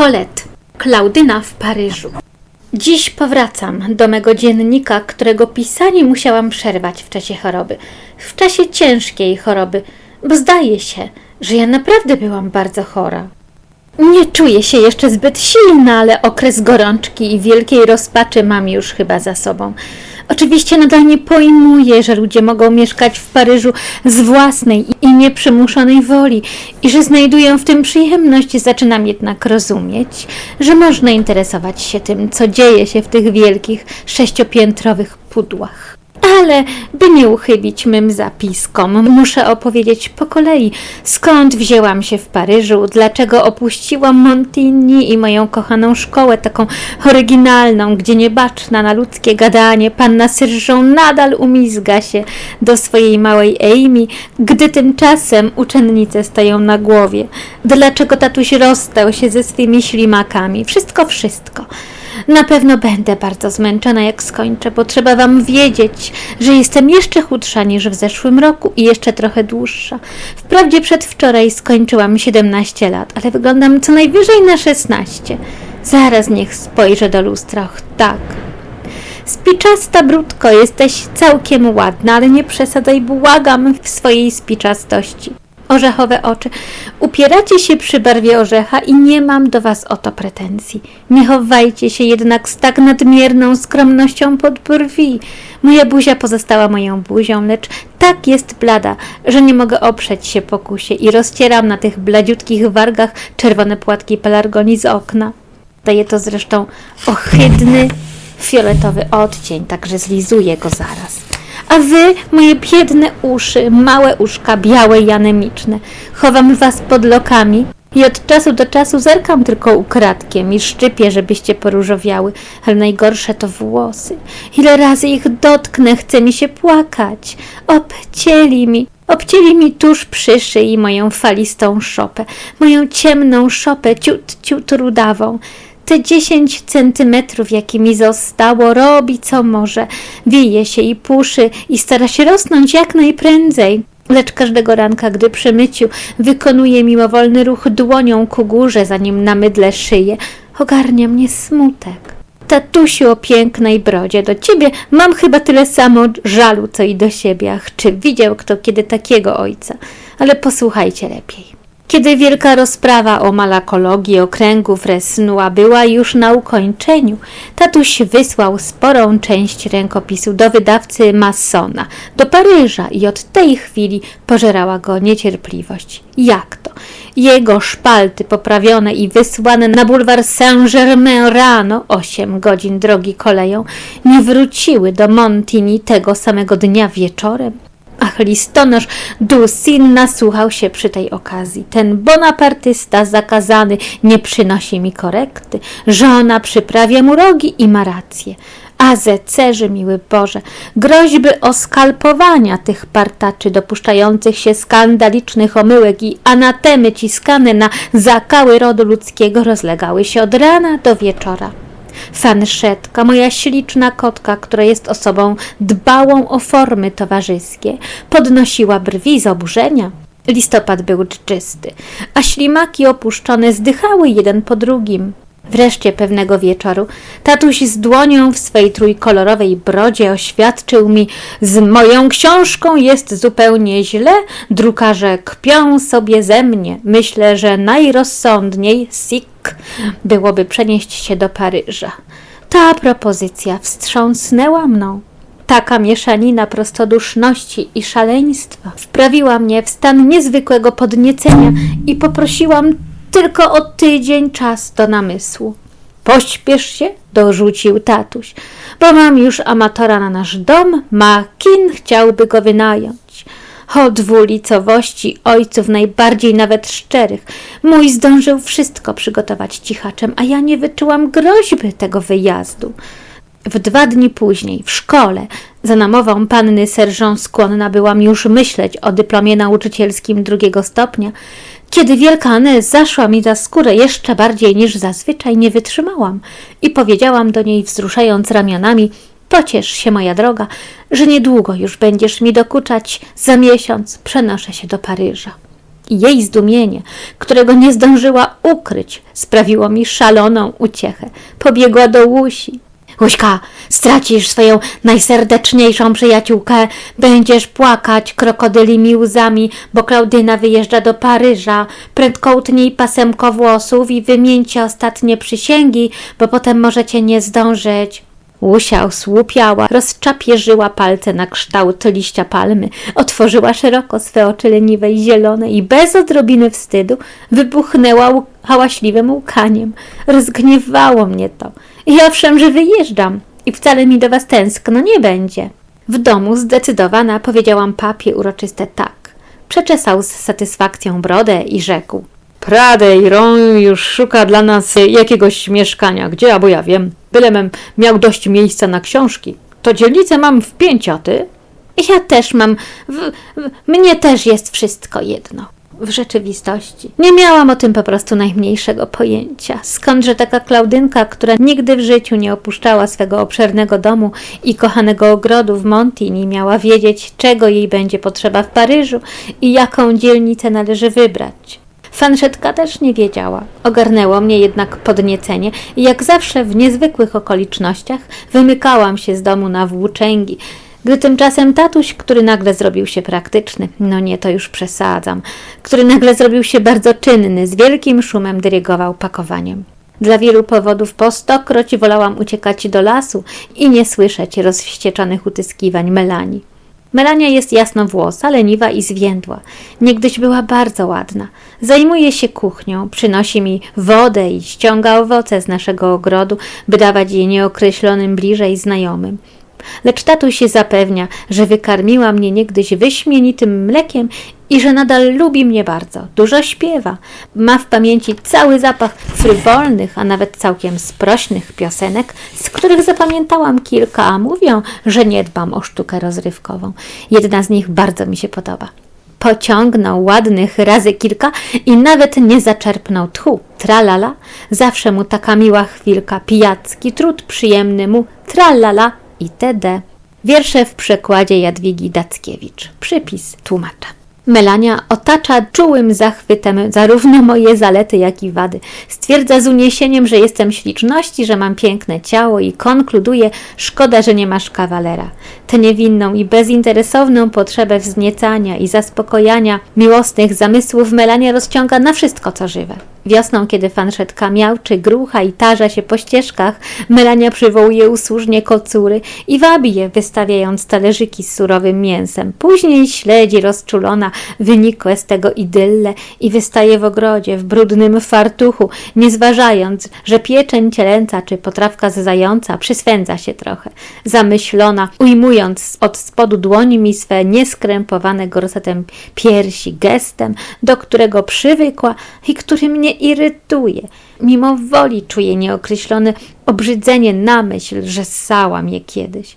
Colette, Klaudyna w Paryżu. Dziś powracam do mego dziennika, którego pisanie musiałam przerwać w czasie choroby. W czasie ciężkiej choroby, bo zdaje się, że ja naprawdę byłam bardzo chora. Nie czuję się jeszcze zbyt silna, ale okres gorączki i wielkiej rozpaczy mam już chyba za sobą. Oczywiście nadal nie pojmuję, że ludzie mogą mieszkać w Paryżu z własnej i nieprzymuszonej woli i że znajdują w tym przyjemność. Zaczynam jednak rozumieć, że można interesować się tym, co dzieje się w tych wielkich, sześciopiętrowych pudłach. Ale by nie uchybić mym zapiskom, muszę opowiedzieć po kolei, skąd wzięłam się w Paryżu, dlaczego opuściłam Montigny i moją kochaną szkołę, taką oryginalną, gdzie niebaczna na ludzkie gadanie panna Syrżą nadal umizga się do swojej małej Amy, gdy tymczasem uczennice stoją na głowie. Dlaczego tatuś rozstał się ze swymi ślimakami? Wszystko, wszystko. Na pewno będę bardzo zmęczona, jak skończę, bo trzeba wam wiedzieć, że jestem jeszcze chudsza niż w zeszłym roku i jeszcze trochę dłuższa. Wprawdzie przedwczoraj skończyłam 17 lat, ale wyglądam co najwyżej na 16. Zaraz niech spojrzę do lustra. Tak. Spiczasta brudko, jesteś całkiem ładna, ale nie przesadzaj, błagam w swojej spiczastości. Orzechowe oczy. Upieracie się przy barwie orzecha i nie mam do was o to pretensji. Nie chowajcie się jednak z tak nadmierną skromnością pod brwi. Moja buzia pozostała moją buzią, lecz tak jest blada, że nie mogę oprzeć się pokusie i rozcieram na tych bladziutkich wargach czerwone płatki pelargonii z okna. Daje to zresztą ohydny, fioletowy odcień, także zlizuję go zaraz. A wy, moje biedne uszy, małe uszka, białe i anemiczne, chowam was pod lokami i od czasu do czasu zerkam tylko ukradkiem i szczypię, żebyście poróżowiały, ale najgorsze to włosy. Ile razy ich dotknę, chce mi się płakać. Obcięli mi, obcięli mi tuż przy szyi moją falistą szopę, moją ciemną szopę, ciut, ciut rudawą. Te dziesięć centymetrów, jakie mi zostało, robi co może. Wije się i puszy i stara się rosnąć jak najprędzej. Lecz każdego ranka, gdy przy myciu wykonuje mimowolny ruch dłonią ku górze, zanim na mydle szyję, ogarnia mnie smutek. Tatusiu o pięknej brodzie, do ciebie mam chyba tyle samo żalu, co i do siebie. Ach, czy widział kto kiedy takiego ojca? Ale posłuchajcie lepiej. Kiedy wielka rozprawa o malakologii okręgu Fresnua była już na ukończeniu, tatuś wysłał sporą część rękopisu do wydawcy Massona, do Paryża i od tej chwili pożerała go niecierpliwość. Jak to? Jego szpalty poprawione i wysłane na bulwar Saint-Germain rano, osiem godzin drogi koleją, nie wróciły do Montigny tego samego dnia wieczorem. Ach, listonosz Dulcin nasłuchał się przy tej okazji. Ten bonapartysta zakazany nie przynosi mi korekty. Żona przyprawia mu rogi i ma rację. A zecerzy, miły Boże, groźby o skalpowania tych partaczy dopuszczających się skandalicznych omyłek i anatemy ciskane na zakały rodu ludzkiego rozlegały się od rana do wieczora. Fanszetka, moja śliczna kotka, która jest osobą dbałą o formy towarzyskie, podnosiła brwi z oburzenia. Listopad był czysty, a ślimaki opuszczone zdychały jeden po drugim. Wreszcie pewnego wieczoru tatuś z dłonią w swej trójkolorowej brodzie oświadczył mi, z moją książką jest zupełnie źle, drukarze kpią sobie ze mnie. Myślę, że najrozsądniej, sik, byłoby przenieść się do Paryża. Ta propozycja wstrząsnęła mną. Taka mieszanina prostoduszności i szaleństwa wprawiła mnie w stan niezwykłego podniecenia i poprosiłam tylko o tydzień czas do namysłu. Pośpiesz się, dorzucił tatuś, bo mam już amatora na nasz dom, Makin chciałby go wynająć. O dwulicowości ojców, najbardziej nawet szczerych. Mój zdążył wszystko przygotować cichaczem, a ja nie wyczułam groźby tego wyjazdu. W dwa dni później, w szkole, za namową panny serżant skłonna byłam już myśleć o dyplomie nauczycielskim drugiego stopnia, kiedy wielka Anę zaszła mi za skórę jeszcze bardziej niż zazwyczaj, nie wytrzymałam i powiedziałam do niej, wzruszając ramionami, pociesz się, moja droga, że niedługo już będziesz mi dokuczać, za miesiąc przenoszę się do Paryża. i jej zdumienie, którego nie zdążyła ukryć, sprawiło mi szaloną uciechę. Pobiegła do Łusi. Łuśka, stracisz swoją najserdeczniejszą przyjaciółkę, będziesz płakać krokodylimi łzami, bo Klaudyna wyjeżdża do Paryża. Prędko utnij pasemko włosów i wymieńcie ostatnie przysięgi, bo potem możecie nie zdążyć. Łusia osłupiała, rozczapierzyła palce na kształt liścia palmy, otworzyła szeroko swe oczy leniwe i zielone i bez odrobiny wstydu wybuchnęła hałaśliwym łkaniem. Rozgniewało mnie to. I owszem, że wyjeżdżam i wcale mi do was tęskno nie będzie. W domu zdecydowana powiedziałam papie uroczyste tak. Przeczesał z satysfakcją brodę i rzekł. Pradejron już szuka dla nas jakiegoś mieszkania, gdzie, albo ja wiem, bylem miał dość miejsca na książki. To dzielnicę mam w pięć, a ty? Ja też mam. W, w, mnie też jest wszystko jedno. W rzeczywistości. Nie miałam o tym po prostu najmniejszego pojęcia. Skądże taka Klaudynka, która nigdy w życiu nie opuszczała swego obszernego domu i kochanego ogrodu w Montini, miała wiedzieć, czego jej będzie potrzeba w Paryżu i jaką dzielnicę należy wybrać. Fanszetka też nie wiedziała. Ogarnęło mnie jednak podniecenie i jak zawsze w niezwykłych okolicznościach wymykałam się z domu na włóczęgi. Gdy tymczasem tatuś, który nagle zrobił się praktyczny, no nie, to już przesadzam, który nagle zrobił się bardzo czynny, z wielkim szumem dyrygował pakowaniem. Dla wielu powodów po stokroć wolałam uciekać do lasu i nie słyszeć rozwścieczonych utyskiwań Melanii. Melania jest jasnowłosa, leniwa i zwiędła. Niegdyś była bardzo ładna. Zajmuje się kuchnią, przynosi mi wodę i ściąga owoce z naszego ogrodu, by dawać je nieokreślonym bliżej znajomym. Lecz tatuś się zapewnia, że wykarmiła mnie niegdyś wyśmienitym mlekiem i że nadal lubi mnie bardzo. Dużo śpiewa. Ma w pamięci cały zapach frywolnych, a nawet całkiem sprośnych piosenek, z których zapamiętałam kilka, a mówią, że nie dbam o sztukę rozrywkową. Jedna z nich bardzo mi się podoba. Pociągnął ładnych razy kilka i nawet nie zaczerpnął tchu. Tralala, zawsze mu taka miła chwilka, pijacki trud przyjemny mu, tralala itd. Wiersze w przekładzie Jadwigi Dackiewicz. Przypis tłumacza. Melania otacza czułym zachwytem zarówno moje zalety, jak i wady. Stwierdza z uniesieniem, że jestem śliczności, że mam piękne ciało i konkluduje, szkoda, że nie masz kawalera. Tę niewinną i bezinteresowną potrzebę wzniecania i zaspokojania miłosnych zamysłów Melania rozciąga na wszystko, co żywe. Wiosną, kiedy fanszetka miałczy, grucha i tarza się po ścieżkach, Melania przywołuje usłużnie kocury i wabi je, wystawiając talerzyki z surowym mięsem. Później śledzi rozczulona wynikłe z tego idylle i wystaje w ogrodzie w brudnym fartuchu, nie zważając, że pieczeń cielęca czy potrawka z zająca przyswędza się trochę. Zamyślona, ujmując od spodu dłoni mi swe nieskrępowane gorsetem piersi gestem, do którego przywykła i który mnie irytuje. Mimo woli czuję nieokreślone obrzydzenie na myśl, że ssałam je kiedyś.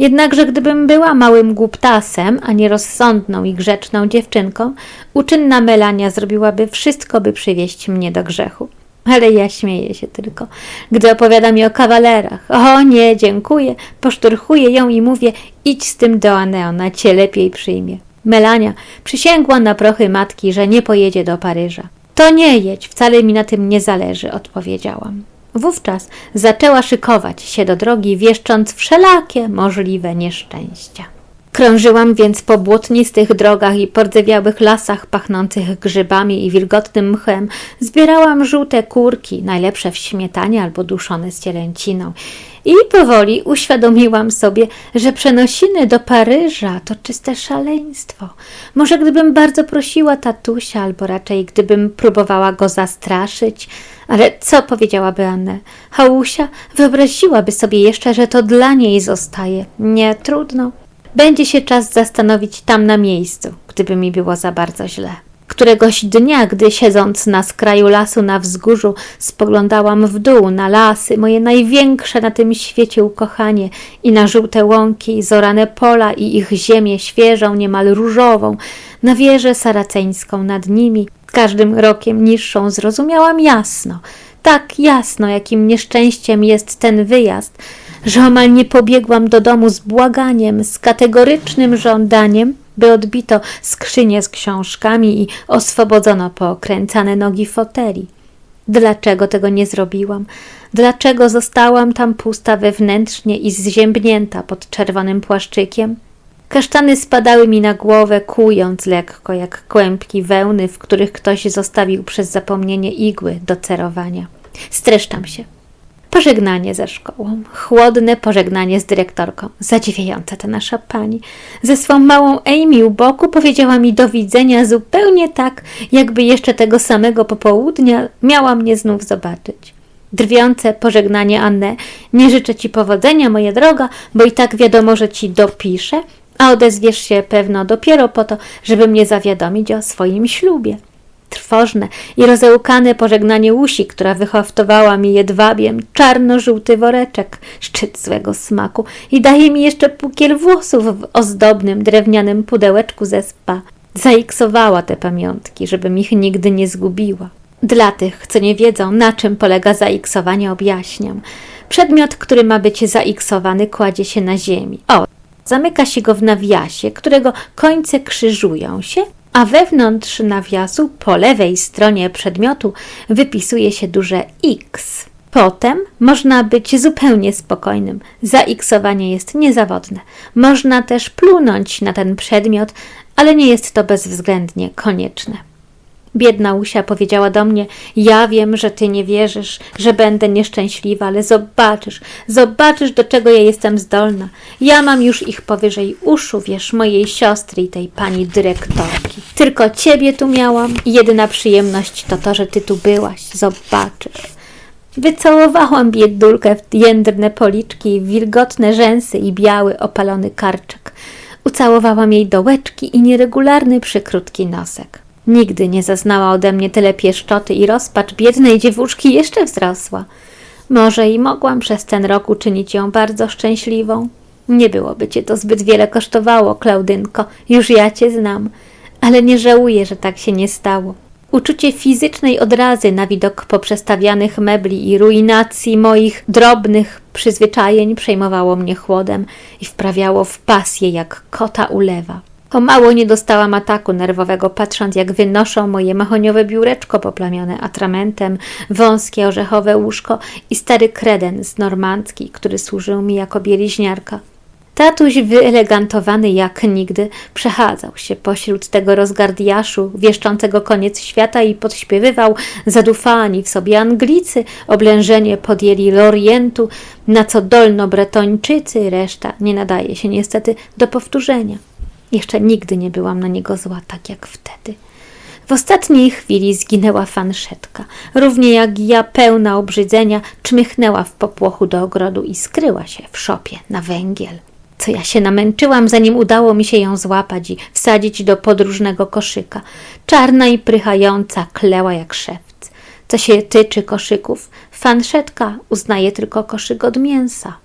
Jednakże gdybym była małym głuptasem, a nie rozsądną i grzeczną dziewczynką, uczynna Melania zrobiłaby wszystko, by przywieść mnie do grzechu. Ale ja śmieję się tylko, gdy opowiada mi o kawalerach. O nie, dziękuję, poszturchuję ją i mówię, idź z tym do Aneona, cię lepiej przyjmie. Melania przysięgła na prochy matki, że nie pojedzie do Paryża. To nie jedź, wcale mi na tym nie zależy, odpowiedziałam. Wówczas zaczęła szykować się do drogi, wieszcząc wszelakie możliwe nieszczęścia. Krążyłam więc po błotnistych drogach i pordzewiałych lasach pachnących grzybami i wilgotnym mchem. Zbierałam żółte kurki, najlepsze w śmietanie albo duszone z cielęciną. I powoli uświadomiłam sobie, że przenosiny do Paryża to czyste szaleństwo. Może gdybym bardzo prosiła tatusia, albo raczej gdybym próbowała go zastraszyć, ale co powiedziałaby Anne? Hałusia wyobraziłaby sobie jeszcze, że to dla niej zostaje. Nie, trudno. Będzie się czas zastanowić tam na miejscu, gdyby mi było za bardzo źle. Któregoś dnia, gdy siedząc na skraju lasu na wzgórzu, spoglądałam w dół na lasy, moje największe na tym świecie ukochanie, i na żółte łąki, zorane pola i ich ziemię świeżą, niemal różową, na wieżę saraceńską nad nimi, każdym rokiem niższą, zrozumiałam jasno, tak jasno, jakim nieszczęściem jest ten wyjazd, że omal nie pobiegłam do domu z błaganiem, z kategorycznym żądaniem, by odbito skrzynię z książkami i oswobodzono pookręcane nogi foteli. Dlaczego tego nie zrobiłam? Dlaczego zostałam tam pusta wewnętrznie i zziębnięta pod czerwonym płaszczykiem? Kasztany spadały mi na głowę, kując lekko, jak kłębki wełny, w których ktoś zostawił przez zapomnienie igły do cerowania. Streszczam się. Pożegnanie ze szkołą, chłodne pożegnanie z dyrektorką. Zadziwiająca ta nasza pani. Ze swą małą Amy u boku powiedziała mi do widzenia zupełnie tak, jakby jeszcze tego samego popołudnia miała mnie znów zobaczyć. Drwiące pożegnanie Anne. Nie życzę ci powodzenia, moja droga, bo i tak wiadomo, że ci dopiszę, a odezwiesz się pewno dopiero po to, żeby mnie zawiadomić o swoim ślubie. Trwożne i rozełkane pożegnanie Łusi, która wyhaftowała mi jedwabiem czarno-żółty woreczek, szczyt złego smaku i daje mi jeszcze pukiel włosów w ozdobnym drewnianym pudełeczku ze spa. Zaiksowała te pamiątki, żebym ich nigdy nie zgubiła. Dla tych, co nie wiedzą, na czym polega zaiksowanie, objaśniam. Przedmiot, który ma być zaiksowany, kładzie się na ziemi. O, zamyka się go w nawiasie, którego końce krzyżują się, a wewnątrz nawiasu po lewej stronie przedmiotu wypisuje się duże X. Potem można być zupełnie spokojnym. Zaiksowanie jest niezawodne. Można też plunąć na ten przedmiot, ale nie jest to bezwzględnie konieczne. Biedna Usia powiedziała do mnie: Ja wiem, że ty nie wierzysz, że będę nieszczęśliwa, ale zobaczysz, zobaczysz, do czego ja jestem zdolna. Ja mam już ich powyżej uszu, wiesz, mojej siostry i tej pani dyrektorki. Tylko ciebie tu miałam jedyna przyjemność to to, że ty tu byłaś. Zobaczysz. Wycałowałam biedulkę w jędrne policzki, wilgotne rzęsy i biały, opalony karczek. Ucałowałam jej dołeczki i nieregularny, przykrótki nosek. Nigdy nie zaznała ode mnie tyle pieszczoty i rozpacz biednej dziewuszki jeszcze wzrosła. Może i mogłam przez ten rok uczynić ją bardzo szczęśliwą. Nie byłoby cię to zbyt wiele kosztowało, Klaudynko, już ja cię znam, ale nie żałuję, że tak się nie stało. Uczucie fizycznej odrazy na widok poprzestawianych mebli i ruinacji moich drobnych przyzwyczajeń przejmowało mnie chłodem i wprawiało w pasję jak kota ulewa. O mało nie dostałam ataku nerwowego, patrząc jak wynoszą moje mahoniowe biureczko poplamione atramentem, wąskie orzechowe łóżko i stary kredens normandzki, który służył mi jako bieliźniarka. Tatuś, wyelegantowany jak nigdy, przechadzał się pośród tego rozgardiaszu wieszczącego koniec świata i podśpiewywał zadufani w sobie Anglicy, oblężenie podjęli Lorientu, na co dolno-bretończycy, reszta nie nadaje się niestety do powtórzenia. Jeszcze nigdy nie byłam na niego zła tak jak wtedy. W ostatniej chwili zginęła fanszetka. Równie jak ja, pełna obrzydzenia, czmychnęła w popłochu do ogrodu i skryła się w szopie na węgiel. Co ja się namęczyłam, zanim udało mi się ją złapać i wsadzić do podróżnego koszyka. Czarna i prychająca, kleła jak szewc. Co się tyczy koszyków, fanszetka uznaje tylko koszyk od mięsa.